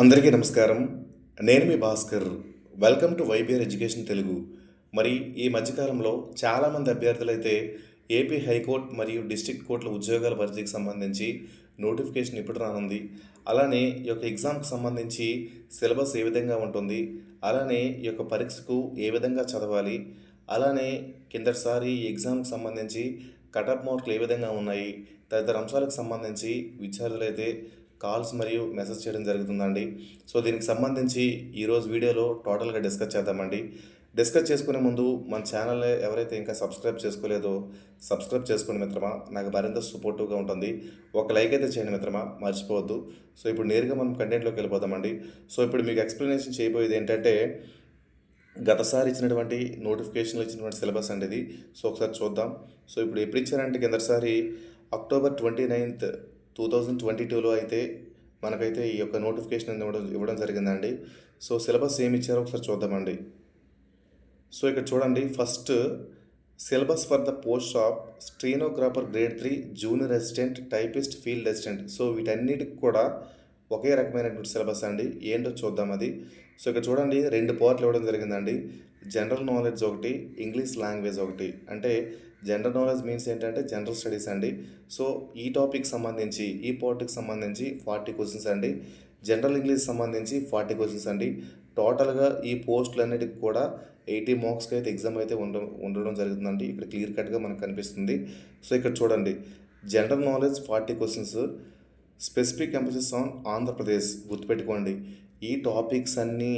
అందరికీ నమస్కారం. నేను మీ Bhaskar. Welcome to YBR education Telugu. మరి ఈ మధ్యకాలంలో చాలామంది అభ్యర్థులు అయితే ఏపీ హైకోర్టు మరియు డిస్ట్రిక్ట్ కోర్టుల ఉద్యోగాల భర్తీకి సంబంధించి నోటిఫికేషన్ ఇప్పుడు రానుంది. అలానే ఈ యొక్క ఎగ్జామ్కి సంబంధించి సిలబస్ ఏ విధంగా ఉంటుంది అలానే ఈ యొక్క పరీక్షకు ఏ విధంగా చదవాలి అలానే కిందటిసారి ఎగ్జామ్కి సంబంధించి కటప్ మార్కులు ఏ విధంగా ఉన్నాయి తదితర అంశాలకు సంబంధించి విద్యార్థులు అయితే కాల్స్ మరియు మెసేజ్ చేయడం జరుగుతుందండి. సో దీనికి సంబంధించి ఈరోజు వీడియోలో టోటల్గా డిస్కస్ చేద్దామండి. డిస్కస్ చేసుకునే ముందు మన ఛానల్ ఎవరైతే ఇంకా సబ్స్క్రైబ్ చేసుకోలేదో సబ్స్క్రైబ్ చేసుకోండి మిత్రమా. నాకు మరింత సపోర్టివ్గా ఉంటుంది. ఒక లైక్ అయితే చేయండి మిత్రమా. మర్చిపోవద్దు. సో ఇప్పుడు నేరుగా మనం కంటెంట్లోకి వెళ్ళిపోదామండి. సో ఇప్పుడు మీకు ఎక్స్ప్లెనేషన్ చేయబోయేది ఏంటంటే గతసారి ఇచ్చినటువంటి నోటిఫికేషన్లో ఇచ్చినటువంటి సిలబస్ అండి ఇది. సో ఒకసారి చూద్దాం. సో ఇప్పుడు ఎప్పుడు ఇచ్చారంటే కిందసారి October twenty ninth two thousand twenty టూలో అయితే మనకైతే ఈ యొక్క నోటిఫికేషన్ ఇవ్వడం ఇవ్వడం జరిగిందండి. సో సిలబస్ ఏమి ఇచ్చారో ఒకసారి చూద్దామండి. సో ఇక్కడ చూడండి. First syllabus for the post of stenographer grade three junior resident typist field resident so వీటన్నిటికి కూడా ఒకే రకమైనటువంటి సిలబస్ అండి. ఏంటో చూద్దాం అది. సో ఇక్కడ చూడండి. రెండు పార్ట్లు ఇవ్వడం జరిగిందండి. జనరల్ నాలెడ్జ్ ఒకటి ఇంగ్లీష్ లాంగ్వేజ్ ఒకటి. అంటే జనరల్ నాలెడ్జ్ మీన్స్ ఏంటంటే జనరల్ స్టడీస్ అండి. సో ఈ టాపిక్ సంబంధించి ఈ పార్టీకి సంబంధించి ఫార్టీ క్వశ్చన్స్ అండి. జనరల్ ఇంగ్లీష్ సంబంధించి ఫార్టీ క్వశ్చన్స్ అండి. టోటల్గా ఈ పోస్టులన్నిటికి కూడా ఎయిటీ మార్క్స్కి అయితే ఎగ్జామ్ అయితే ఉండడం ఉండడం జరుగుతుందండి. ఇక్కడ క్లియర్ కట్గా మనకు కనిపిస్తుంది. సో ఇక్కడ చూడండి. General knowledge forty questions specific emphasis on Andhra Pradesh గుర్తుపెట్టుకోండి. ఈ టాపిక్స్ అన్నీ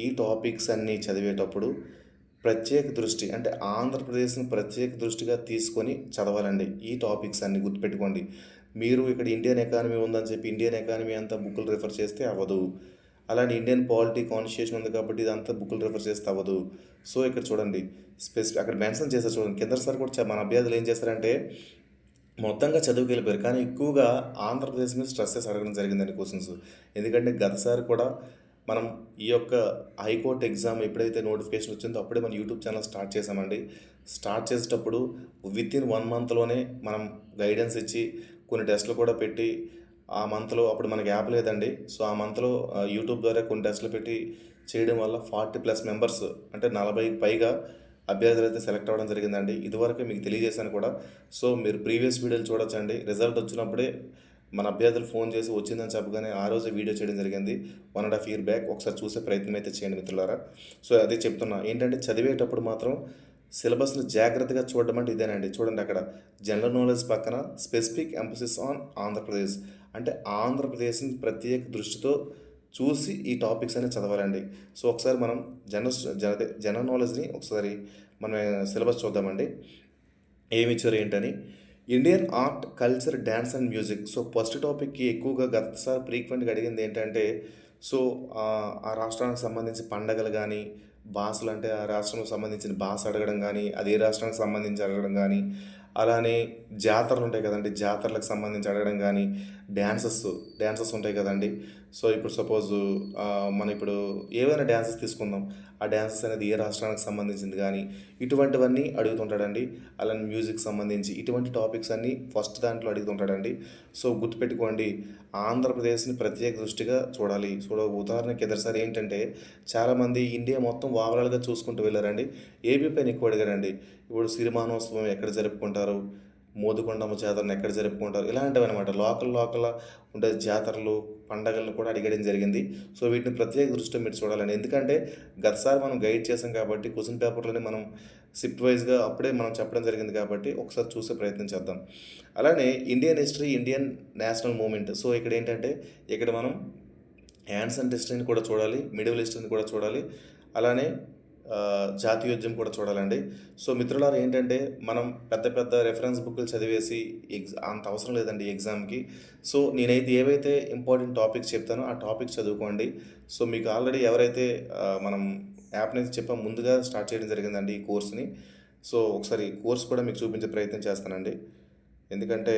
ఈ టాపిక్స్ అన్నీ చదివేటప్పుడు ప్రత్యేక దృష్టి అంటే ఆంధ్రప్రదేశ్ని ప్రత్యేక దృష్టిగా తీసుకొని చదవాలండి. ఈ టాపిక్స్ అన్ని గుర్తుపెట్టుకోండి. మీరు ఇక్కడ ఇండియన్ ఎకానమీ ఉందని చెప్పి ఇండియన్ ఎకానమీ అంతా బుక్కులు రిఫర్ చేస్తే అవ్వదు. అలానే ఇండియన్ పాలిటీ కాన్స్టిట్యూషన్ ఉంది కాబట్టి ఇదంతా బుక్కులు రిఫర్ చేస్తే అవ్వదు. సో ఇక్కడ చూడండి. స్పెసిఫిక్ అక్కడ మెన్షన్ చేస్తారు చూడండి. కింద సార్ కూడా మన అభ్యర్థులు ఏం చేస్తారంటే మొత్తంగా చదువుకి వెళ్ళిపోయారు. కానీ ఎక్కువగా ఆంధ్రప్రదేశ్ మీద స్ట్రెస్ అడగడం జరిగిందండి క్వశ్చన్స్. ఎందుకంటే గతసారి కూడా మనం ఈ యొక్క హైకోర్టు ఎగ్జామ్ ఎప్పుడైతే నోటిఫికేషన్ వచ్చిందో అప్పుడే మన యూట్యూబ్ ఛానల్ స్టార్ట్ చేసామండి స్టార్ట్ చేసేటప్పుడు విత్ ఇన్ వన్ మంత్లోనే మనం గైడెన్స్ ఇచ్చి కొన్ని టెస్ట్లు కూడా పెట్టి ఆ మంత్లో అప్పుడు మనకి యాప్ లేదండి. సో ఆ మంత్లో యూట్యూబ్ ద్వారా కొన్ని టెస్ట్లు పెట్టి చేయడం వల్ల ఫార్టీ ప్లస్ మెంబర్స్ అంటే నలభైకి పైగా అభ్యర్థులు అయితే సెలెక్ట్ అవ్వడం జరిగిందండి. ఇదివరకు మీకు తెలియజేశాను కూడా. సో మీరు ప్రీవియస్ వీడియోలు చూడొచ్చండి. రిజల్ట్ వచ్చినప్పుడే మన అభ్యర్థులు ఫోన్ చేసి వచ్చిందని చెప్పగానే ఆ రోజు వీడియో చేయడం జరిగింది. One and half year back ఒకసారి చూసే ప్రయత్నం అయితే చేయండి మిత్రులారా. సో అదే చెప్తున్నా. ఏంటంటే చదివేటప్పుడు మాత్రం సిలబస్ని జాగ్రత్తగా చూడడం అంటే ఇదేనండి. చూడండి అక్కడ. జనరల్ నాలెడ్జ్ పక్కన స్పెసిఫిక్ ఎంపసిస్ ఆన్ ఆంధ్రప్రదేశ్ అంటే ఆంధ్రప్రదేశ్ని ప్రత్యేక దృష్టితో చూసి ఈ టాపిక్స్ అనేది చదవాలండి. సో ఒకసారి మనం జనరల్ జన జనరల్ నాలెడ్జ్ని ఒకసారి మనం సిలబస్ చూద్దామండి. ఏమి ఇచ్చారు ఏంటని? Indian art culture dance and music so first టాపిక్కి ఎక్కువగా గతసారి ఫ్రీక్వెంట్గా అడిగింది ఏంటంటే సో ఆ రాష్ట్రానికి సంబంధించి పండగలు కానీ భాషలు అంటే ఆ రాష్ట్రానికి సంబంధించిన భాష అడగడం కానీ అదే రాష్ట్రానికి సంబంధించి అడగడం కానీ అలానే జాతరలు ఉంటాయి కదండి జాతరలకు సంబంధించి అడగడం కానీ డ్యాన్సెస్ డ్యాన్సెస్ ఉంటాయి కదండి. సో ఇప్పుడు సపోజ్ మనం ఇప్పుడు ఏవైనా డ్యాన్సెస్ తీసుకుందాం. ఆ డ్యాన్సెస్ అనేది ఏ రాష్ట్రానికి సంబంధించింది కానీ ఇటువంటివన్నీ అడుగుతుంటాడండి. అలానే మ్యూజిక్ సంబంధించి ఇటువంటి టాపిక్స్ అన్నీ ఫస్ట్ దాంట్లో అడుగుతుంటాడండి. సో గుర్తుపెట్టుకోండి ఆంధ్రప్రదేశ్ని ప్రత్యేక దృష్టిగా చూడాలి. చూడ ఉదాహరణకి ఎదురుసారి ఏంటంటే చాలామంది ఇండియా మొత్తం ఓవరాల్గా చూసుకుంటూ వెళ్ళారండి. ఏపీ పైన ఎక్కువ అడిగారండి. ఇప్పుడు సిరిమానోత్సవం ఎక్కడ జరుపుకుంటారు? మోదుకొండమ్మ జాతరను ఎక్కడ జరుపుకుంటారు? ఇలాంటివి అనమాట లోకల్ లోకల్ ఉండే జాతరలు పండగలను కూడా అడిగడం జరిగింది. సో వీటిని ప్రత్యేక దృష్టిలో మీరు చూడాలని ఎందుకంటే గతసారి మనం గైడ్ చేసాం కాబట్టి క్వశ్చన్ పేపర్లోనే మనం షిఫ్ట్ వైజ్గా అప్పుడే మనం చెప్పడం జరిగింది కాబట్టి ఒకసారి చూసే ప్రయత్నం చేద్దాం. అలానే Indian history Indian national movement. So ఇక్కడ ఏంటంటే ఇక్కడ మనం యాన్సెంట్ హిస్టరీని కూడా చూడాలి మిడిల్ హిస్టరీని కూడా చూడాలి. అలానే జాతీయోద్యమం కూడా చూడాలండి. సో మిత్రులారా ఏంటంటే మనం పెద్ద పెద్ద రెఫరెన్స్ బుక్లు చదివేసి ఎగ్జా అంత అవసరం లేదండి ఎగ్జామ్కి సో నేనైతే ఏవైతే ఇంపార్టెంట్ టాపిక్స్ చెప్తానో ఆ టాపిక్ చదువుకోండి. సో మీకు ఆల్రెడీ ఎవరైతే మనం యాప్ నుంచి చెప్పా ముందుగా స్టార్ట్ చేయడం జరిగిందండి ఈ కోర్స్ని సో ఒకసారి కోర్స్ కూడా మీకు చూపించే ప్రయత్నం చేస్తానండి. ఎందుకంటే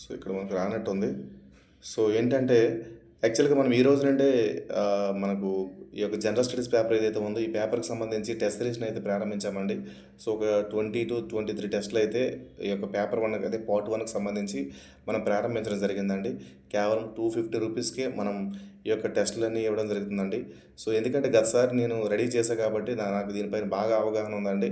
సో ఇక్కడ మనకు రానట్టు ఉంది సో ఏంటంటే యాక్చువల్‌గా మనం ఈ రోజు నుండే మనకు ఈ యొక్క జనరల్ స్టడీస్ పేపర్ ఏదైతే ఉందో, ఈ పేపర్‌కి సంబంధించి టెస్ట్ సిరీస్‌ని అయితే ప్రారంభించామండి. సో, ఒక 20-23 టెస్ట్‌లు అయితే ఈ యొక్క పేపర్ వన్ అదే పార్ట్ వన్కి సంబంధించి మనం ప్రారంభించడం జరిగిందండి. కేవలం 250 రూపీస్‌కే మనం ఈ యొక్క టెస్ట్‌లన్నీ ఇవ్వడం జరుగుతుందండి. సో, ఎందుకంటే గతసారి నేను రెడీ చేశాను కాబట్టి నాకు దీనిపైన బాగా అవగాహన ఉందండి.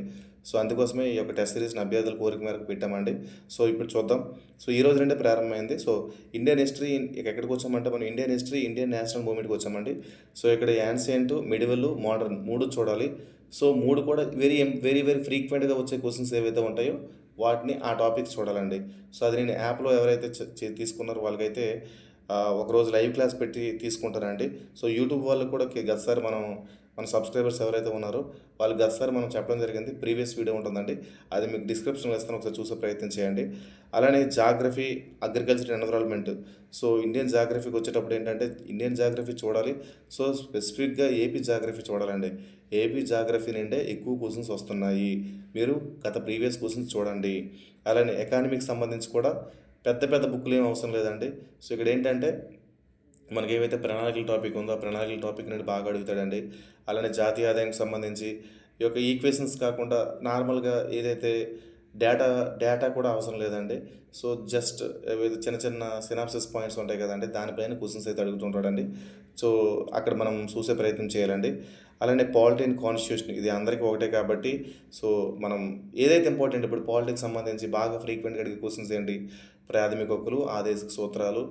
సో, అందుకోసమే ఈ యొక్క టెస్ట్ సిరీస్‌ని అభ్యర్థుల కోరిక మేరకు పెట్టామండి. సో, ఇప్పుడు చూద్దాం. సో, ఈ రోజు నుండే ప్రారంభమైంది. సో, ఇండియన్ హిస్టరీ ఎక్కడికి వచ్చామంటే మనం ఇండియన్ హిస్టరీ, ఇండియన్ నేషనల్ మూమెంట్కి వచ్చామండి. సో, ఇక్కడ యాన్షియంట్, మిడివల్, మోడర్న్ మూడు చూడాలి. సో, మూడు కూడా వెరీ వెరీ వెరీ ఫ్రీక్వెంట్‌గా వచ్చే క్వశ్చన్స్ ఏవైతే ఉంటాయో వాటిని ఆ టాపిక్స్ చూడాలండి. సో, అది నేను యాప్‌లో ఎవరైతే తీసుకున్నారో వాళ్ళకైతే ఒకరోజు లైవ్ క్లాస్ పెట్టి తీసుకుంటారండి సో, యూట్యూబ్ వాళ్ళకి కూడా గతసారి మనం మన సబ్స్క్రైబర్స్ ఎవరైతే ఉన్నారో వాళ్ళు గతసారి మనం చెప్పడం జరిగింది. ప్రీవియస్ వీడియో ఉంటుందండి. అది మీకు డిస్క్రిప్షన్‌లో ఇస్తాను. ఒకసారి చూసే ప్రయత్నం చేయండి. అలానే geography, agriculture environment. So, Indian జాగ్రఫీకి వచ్చేటప్పుడు ఏంటంటే ఇండియన్ జాగ్రఫీ చూడాలి. సో, స్పెసిఫిక్‌గా ఏపీ జాగ్రఫీ చూడాలండి. ఏపీ జాగ్రఫీ నుండే ఎక్కువ క్వశ్చన్స్ వస్తున్నాయి. మీరు గత ప్రీవియస్ క్వశ్చన్స్ చూడండి. అలానే ఎకానమీకి సంబంధించి కూడా పెద్ద పెద్ద బుక్‌లు ఏమి అవసరం లేదండి. సో, ఇక్కడ ఏంటంటే మనకి ఏవైతే ప్రణాళికల టాపిక్ ఉందో, ఆ ప్రణాళికల టాపిక్ నుండి బాగా అడుగుతాడండి. అలానే జాతీయ ఆదాయానికి సంబంధించి ఈ యొక్క ఈక్వేషన్స్ కాకుండా నార్మల్‌గా ఏదైతే డేటా డేటా కూడా అవసరం లేదండి. సో, జస్ట్ చిన్న చిన్న సినాప్సిస్ పాయింట్స్ ఉంటాయి కదండి దానిపైన క్వశ్చన్స్ అయితే అడుగుతుంటాడండి. సో, అక్కడ మనం చూసే ప్రయత్నం చేయాలండి. అలానే పాలిటీ అండ్ కాన్స్టిట్యూషన్ ఇది అందరికీ ఒకటే కాబట్టి సో, మనం ఏదైతే ఇంపార్టెంట్ ఇప్పుడు పాలిటిక్స్ సంబంధించి బాగా ఫ్రీక్వెంట్‌గా అడిగే క్వశ్చన్స్ ఏంటి? ప్రాథమిక హక్కులు, ఆదేశిక సూత్రాలు,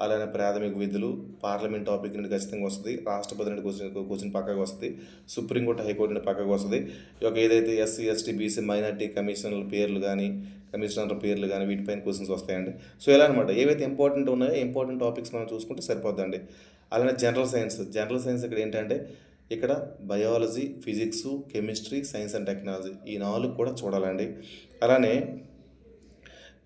అలానే ప్రాథమిక విధులు, పార్లమెంట్ టాపిక్ నుండి ఖచ్చితంగా వస్తుంది రాష్ట్రపతి నుండి క్వెషన్ క్వెషన్ పక్కకు వస్తుంది సుప్రీంకోర్టు, హైకోర్టు నుండి పక్కకు వస్తుంది ఒక ఏదైతే ఎస్సీ, ఎస్టీ, బీసీ, మైనారిటీ కమిషనర్ల పేర్లు కానీ కమిషనర్ల పేర్లు కానీ వీటిపైన క్వశ్చన్స్ వస్తాయండి. సో, ఎలా అనమాట. ఏవైతే ఇంపార్టెంట్ ఉన్నాయో ఇంపార్టెంట్ టాపిక్స్ మనం చూసుకుంటే సరిపోద్దండి. అలానే జనరల్ సైన్స్. జనరల్ సైన్స్ ఇక్కడ ఏంటంటే ఇక్కడ biology, physics chemistry, science and technology ఈ నాలుగు కూడా చూడాలండి. అలానే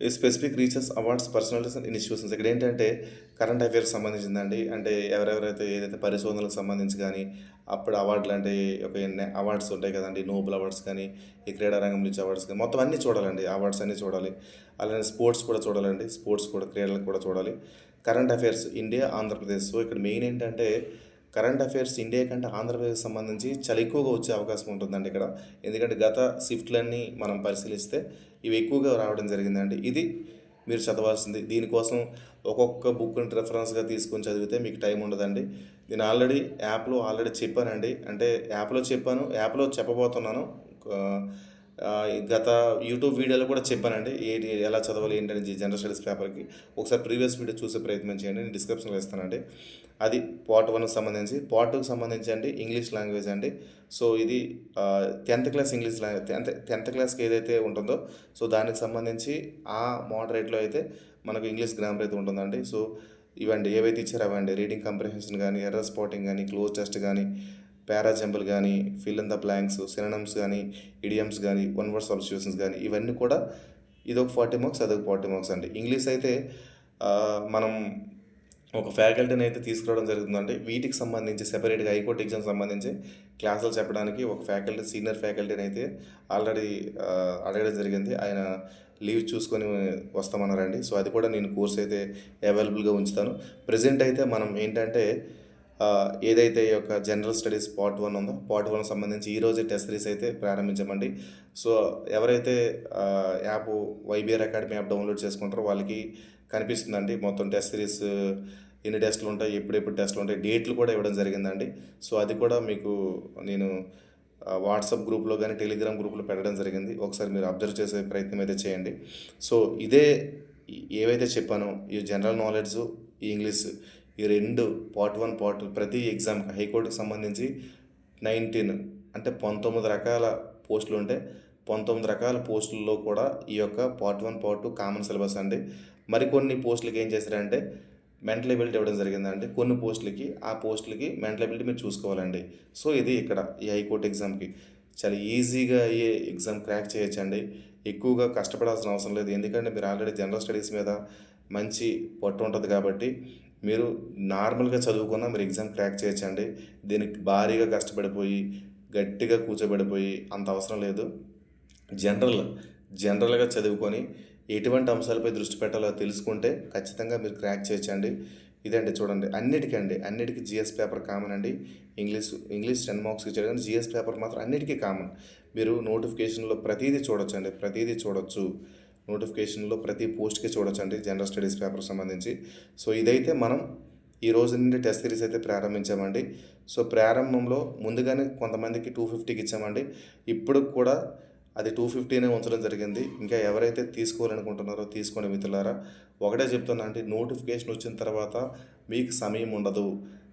specific research awards, personalities and institutions ఇక్కడ ఏంటంటే కరెంట్ అఫైర్స్ సంబంధించిందండి. అంటే ఎవరెవరైతే ఏదైతే పరిశోధనలకు సంబంధించి కానీ అప్పుడు అవార్డులు అంటే ఒక ఎన్ని అవార్డ్స్ ఉంటాయి కదండి నోబెల్ అవార్డ్స్ కానీ, ఈ క్రీడారంగం నుంచి అవార్డ్స్ కానీ మొత్తం అన్నీ చూడాలండి. అవార్డ్స్ అన్నీ చూడాలి. అలానే స్పోర్ట్స్ కూడా చూడాలండి. స్పోర్ట్స్ కూడా క్రీడలకు కూడా చూడాలి. Current affairs India, Andhra Pradesh. So, ఇక్కడ మెయిన్ ఏంటంటే కరెంట్ అఫైర్స్ ఇండియా కంటే ఆంధ్రప్రదేశ్ సంబంధించి చాలా ఎక్కువగా వచ్చే అవకాశం ఉంటుందండి ఇక్కడ. ఎందుకంటే గత షిఫ్ట్‌లన్నీ మనం పరిశీలిస్తే ఇవి ఎక్కువగా రావడం జరిగిందండి. ఇది మీరు చదవాల్సింది. దీనికోసం ఒక్కొక్క బుక్‌ని రెఫరెన్స్గా తీసుకొని చదివితే మీకు టైం ఉండదండి. నేను ఆల్రెడీ యాప్‌లో ఆల్రెడీ చెప్పానండి. అంటే యాప్‌లో చెప్పాను. యాప్‌లో చెప్పబోతున్నాను. గత యూట్యూబ్ వీడియోలో కూడా చెప్పానండి. ఏంటి ఎలా చదవాలి ఏంటని జనరల్ స్టడీస్ పేపర్‌కి. ఒకసారి ప్రీవియస్ వీడియో చూసే ప్రయత్నం చేయండి. నేను డిస్క్రిప్షన్‌లో ఇస్తానండి. అది పార్ట్ వన్కి సంబంధించి. పార్ట్ టూకి సంబంధించి అండి ఇంగ్లీష్ లాంగ్వేజ్ అండి. సో, ఇది టెన్త్ క్లాస్ ఇంగ్లీష్ లాంగ్వేజ్ 10థ్ 10థ్ క్లాస్‌కి ఏదైతే ఉంటుందో సో, దానికి సంబంధించి ఆ మోడరేట్‌లో అయితే మనకు ఇంగ్లీష్ గ్రామర్ అయితే ఉంటుందండి. సో, ఇవండి ఏవైతే ఇచ్చారో అవండి. రీడింగ్ కంప్రహెన్షన్ కానీ ఎర్ర స్పాటింగ్ కానీ క్లోజ్ టెస్ట్ కానీ పారా కానీ fill in the blanks, synonyms కానీ ఇడియమ్స్ కానీ వన్ వర్డ్ సబ్స్టిట్యూషన్స్ కానీ ఇవన్నీ కూడా ఇదొక 40 మార్క్స్ అదొక 40 మార్క్స్ అండి. ఇంగ్లీష్ అయితే మనం ఒక ఫ్యాకల్టీని అయితే తీసుకురావడం జరుగుతుందంటే వీటికి సంబంధించి సెపరేట్‌గా హైకోర్టు ఎగ్జామ్ సంబంధించి క్లాసులు చెప్పడానికి ఒక ఫ్యాకల్టీ సీనియర్ ఫ్యాకల్టీని అయితే ఆల్రెడీ అడగడం జరిగింది. ఆయన లీవ్ చూసుకొని వస్తామన్నారండి. సో, అది కూడా నేను కోర్స్ అయితే అవైలబుల్‌గా ఉంచుతాను. ప్రజెంట్ అయితే మనం ఏంటంటే ఏదైతే ఈ యొక్క జనరల్ స్టడీస్ పార్ట్ వన్ ఉందో పార్ట్ వన్ సంబంధించి ఈరోజే టెస్ట్ సిరీస్ అయితే ప్రారంభించమండి సో, ఎవరైతే app YBR academy app download చేసుకుంటారో వాళ్ళకి కనిపిస్తుందండి. మొత్తం టెస్ట్ సిరీస్ ఎన్ని టెస్ట్‌లు ఉంటాయి, ఎప్పుడెప్పుడు టెస్ట్‌లు ఉంటాయి, డేట్లు కూడా ఇవ్వడం జరిగిందండి. సో, అది కూడా మీకు నేను వాట్సాప్ గ్రూప్‌లో కానీ టెలిగ్రామ్ గ్రూప్‌లో పెట్టడం జరిగింది. ఒకసారి మీరు అబ్జర్వ్ చేసే ప్రయత్నం అయితే చేయండి. సో, ఇదే ఏవైతే చెప్పానో ఈ జనరల్ నాలెడ్జ్, ఈ ఇంగ్లీష్ ఈ రెండు పార్ట్ వన్ పార్ట్ ప్రతి ఎగ్జామ్‌కి హైకోర్టుకు సంబంధించి 19 అంటే 19 రకాల పోస్టులు ఉంటే 19 రకాల పోస్టుల్లో కూడా ఈ యొక్క part one part two common syllabus అండి. మరికొన్ని పోస్టులకి ఏం చేశారంటే మెంటల్ ఎబిలిటీ ఇవ్వడం జరిగిందండి. కొన్ని పోస్టులకి ఆ పోస్టులకి మెంటల్ ఎబిలిటీ మీరు చూసుకోవాలండి. సో, ఇది ఇక్కడ ఈ హైకోర్టు ఎగ్జామ్‌కి చాలా ఈజీగా అయ్యే ఎగ్జామ్ క్రాక్ చేయొచ్చండి. ఎక్కువగా కష్టపడాల్సిన అవసరం లేదు. ఎందుకంటే మీరు ఆల్రెడీ జనరల్ స్టడీస్ మీద మంచి పట్టు ఉంటుంది కాబట్టి మీరు నార్మల్‌గా చదువుకున్నా మీరు ఎగ్జామ్ క్రాక్ చేయొచ్చండి. దీనికి భారీగా కష్టపడిపోయి, గట్టిగా కూర్చోబెడిపోయి అంత అవసరం లేదు. జనరల్ జనరల్‌గా చదువుకొని ఎటువంటి అంశాలపై దృష్టి పెట్టాలో తెలుసుకుంటే ఖచ్చితంగా మీరు క్రాక్ చేయొచ్చండి. ఇదండి చూడండి అన్నిటికీ అండి అన్నిటికీ జిఎస్ పేపర్ కామన్ అండి ఇంగ్లీష్ ఇంగ్లీష్ టెన్ మార్క్స్కి ఇచ్చాడు కానీ జిఎస్ పేపర్ మాత్రం అన్నిటికీ కామన్ మీరు నోటిఫికేషన్లో ప్రతిదీ చూడొచ్చండి ప్రతీది ప్రతిదీ చూడొచ్చు నోటిఫికేషన్లో ప్రతి పోస్ట్కి చూడొచ్చండి జనరల్ స్టడీస్ పేపర్ సంబంధించి. సో ఇదైతే మనం ఈ రోజు నుండి టెస్ట్ సిరీస్ అయితే ప్రారంభించామండి. సో ప్రారంభంలో ముందుగానే కొంతమందికి టూ ఫిఫ్టీకి ఇచ్చామండి. ఇప్పుడు కూడా అది టూ ఫిఫ్టీనే ఉంచడం జరిగింది. ఇంకా ఎవరైతే తీసుకోవాలనుకుంటున్నారో తీసుకోండి మిత్రులారా ఒకటే చెప్తున్నా అంటే నోటిఫికేషన్ వచ్చిన తర్వాత మీకు సమయం ఉండదు.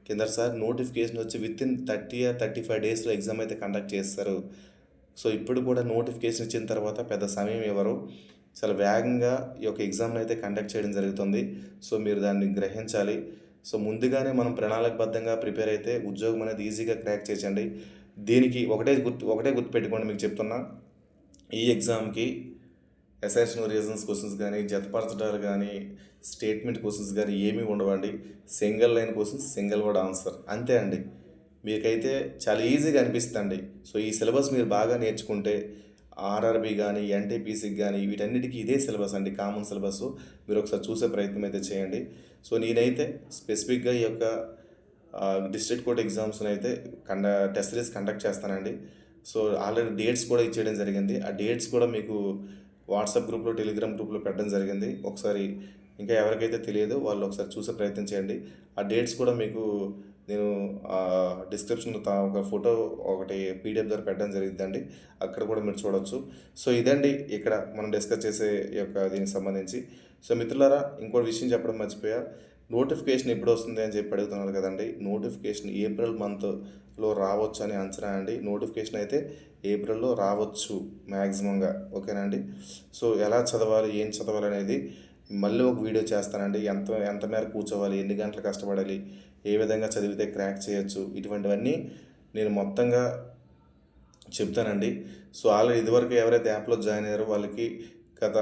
కింద సార్ నోటిఫికేషన్ వచ్చి within thirty thirty five డేస్లో ఎగ్జామ్ అయితే కండక్ట్ చేస్తారు. సో ఇప్పుడు కూడా నోటిఫికేషన్ ఇచ్చిన తర్వాత పెద్ద సమయం ఇవ్వరు. చాలా వేగంగా ఈ యొక్క ఎగ్జామ్ని అయితే కండక్ట్ చేయడం జరుగుతుంది. సో మీరు దాన్ని గ్రహించాలి. సో ముందుగానే మనం ప్రణాళికబద్ధంగా ప్రిపేర్ అయితే ఉద్యోగం అనేది ఈజీగా క్రాక్ చేయండి దీనికి ఒకటే గుర్తు ఒకటే గుర్తుపెట్టుకోండి మీకు చెప్తున్నా. ఈ ఎగ్జామ్కి అసెషనల్ రీజన్స్ క్వశ్చన్స్ కానీ జతపరచడాలు కానీ స్టేట్మెంట్ క్వశ్చన్స్ కానీ ఏమీ ఉండవండి. Single line questions single word answer. అంతే అండి. మీకైతే చాలా ఈజీగా అనిపిస్తుంది సో ఈ సిలబస్ మీరు బాగా నేర్చుకుంటే ఆర్ఆర్బి కానీ ఎన్టీపీసీకి కానీ వీటన్నిటికీ ఇదే సిలబస్ అండి కామన్ సిలబస్. మీరు ఒకసారి చూసే ప్రయత్నం అయితే చేయండి. సో నేనైతే స్పెసిఫిక్గా ఈ యొక్క డిస్ట్రిక్ట్ కోర్ట్ ఎగ్జామ్స్ని అయితే కండ టెస్ట్ సిరీస్ కండక్ట్ చేస్తానండి. సో ఆల్రెడీ డేట్స్ కూడా ఇచ్చేయడం జరిగింది. ఆ డేట్స్ కూడా మీకు వాట్సాప్ గ్రూప్లో టెలిగ్రామ్ గ్రూప్లో పెట్టడం జరిగింది. ఒకసారి ఇంకా ఎవరికైతే తెలియదో వాళ్ళు ఒకసారి చూసే ప్రయత్నం చేయండి. ఆ డేట్స్ కూడా మీకు నేను డిస్క్రిప్షన్లో ఒక ఫోటో ఒకటి పీడిఎఫ్ ద్వారా పెట్టడం జరిగిందండి అక్కడ కూడా మీరు చూడవచ్చు సో ఇదండి ఇక్కడ మనం డిస్కస్ చేసే యొక్క దీనికి సంబంధించి. సో మిత్రులారా ఇంకోటి విషయం చెప్పడం మర్చిపోయా. నోటిఫికేషన్ ఎప్పుడు వస్తుంది అని చెప్పి అడుగుతున్నారు కదండి. నోటిఫికేషన్ ఏప్రిల్ మంత్లో రావచ్చు అని అంచనా అండి. నోటిఫికేషన్ అయితే ఏప్రిల్లో రావచ్చు మ్యాక్సిమంగా ఓకేనా అండి? సో ఎలా చదవాలి ఏం చదవాలి అనేది మళ్ళీ ఒక వీడియో చేస్తానండి. ఎంత ఎంత మేర కూర్చోవాలి ఎన్ని గంటలు కష్టపడాలి ఏ విధంగా చదివితే క్రాక్ చేయొచ్చు ఇటువంటివన్నీ నేను మొత్తంగా చెప్తానండి. సో ఆల్రెడీ ఇదివరకు ఎవరైతే యాప్లో జాయిన్ అయ్యారో వాళ్ళకి గత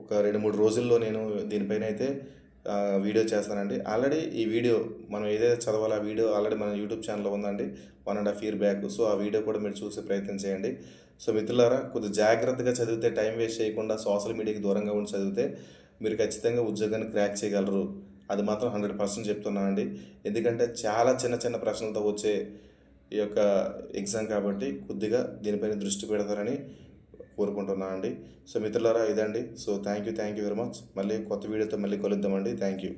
ఒక రెండు మూడు రోజుల్లో నేను దీనిపైన అయితే వీడియో చేస్తానండి. ఆల్రెడీ ఈ వీడియో మనం ఏదైతే చదవాలో ఆ వీడియో ఆల్రెడీ మన యూట్యూబ్ ఛానల్లో ఉందండి. One and half year back so ఆ వీడియో కూడా మీరు చూసే ప్రయత్నం చేయండి. సో మిత్రులారా కొద్దిగా జాగ్రత్తగా చదివితే టైం వేస్ట్ చేయకుండా సోషల్ మీడియాకి దూరంగా ఉండి చదివితే మీరు ఖచ్చితంగా ఉద్యోగాన్ని క్రాక్ చేయగలరు. అది మాత్రం హండ్రెడ్ పర్సెంట్ చెప్తున్నానండి. ఎందుకంటే చాలా చిన్న చిన్న ప్రశ్నలతో వచ్చే ఈ యొక్క ఎగ్జామ్ కాబట్టి కొద్దిగా దీనిపైన దృష్టి పెడతారని కోరుకుంటున్నాను అండి సో మిత్రులారా ఇదండి. So thank you thank you very much మళ్ళీ కొత్త వీడియోతో మళ్ళీ కలుద్దామండి. Thank you